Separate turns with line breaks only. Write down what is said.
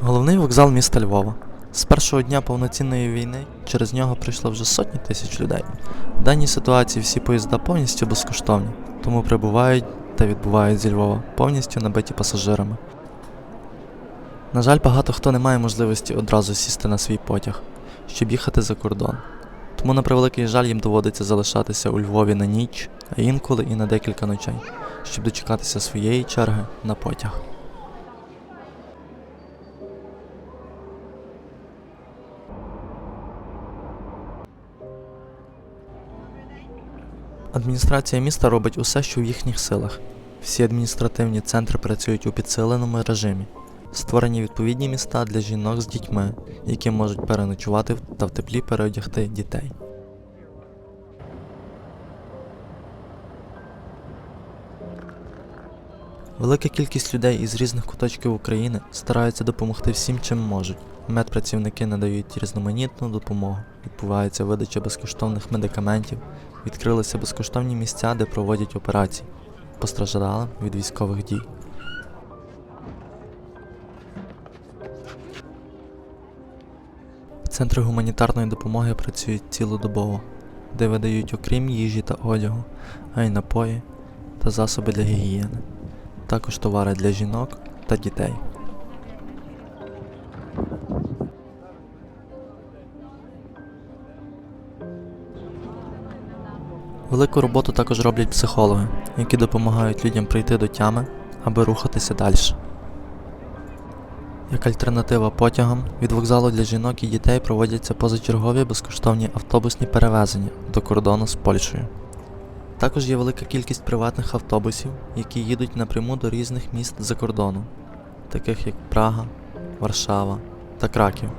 Головний вокзал міста Львова. З першого дня повноцінної війни через нього прийшло вже сотні тисяч людей. В даній ситуації всі поїзда повністю безкоштовні, тому прибувають та відбувають зі Львова, повністю набиті пасажирами. На жаль, багато хто не має можливості одразу сісти на свій потяг, щоб їхати за кордон. Тому на превеликий жаль їм доводиться залишатися у Львові на ніч, а інколи і на декілька ночей, щоб дочекатися своєї черги на потяг. Адміністрація міста робить усе, що в їхніх силах. Всі адміністративні центри працюють у підсиленому режимі. Створені відповідні міста для жінок з дітьми, які можуть переночувати та в теплі переодягти дітей. Велика кількість людей із різних куточків України стараються допомогти всім, чим можуть. Медпрацівники надають різноманітну допомогу, відбувається видача безкоштовних медикаментів, відкрилися безкоштовні місця, де проводять операції, постраждалим від військових дій. Центри гуманітарної допомоги працюють цілодобово, де видають окрім їжі та одягу, а й напої та засоби для гігієни, також товари для жінок та дітей. Велику роботу також роблять психологи, які допомагають людям прийти до тями, аби рухатися далі. Як альтернатива потягам, від вокзалу для жінок і дітей проводяться позачергові безкоштовні автобусні перевезення до кордону з Польщею. Також є велика кількість приватних автобусів, які їдуть напряму до різних міст за кордону, таких як Прага, Варшава та Краків.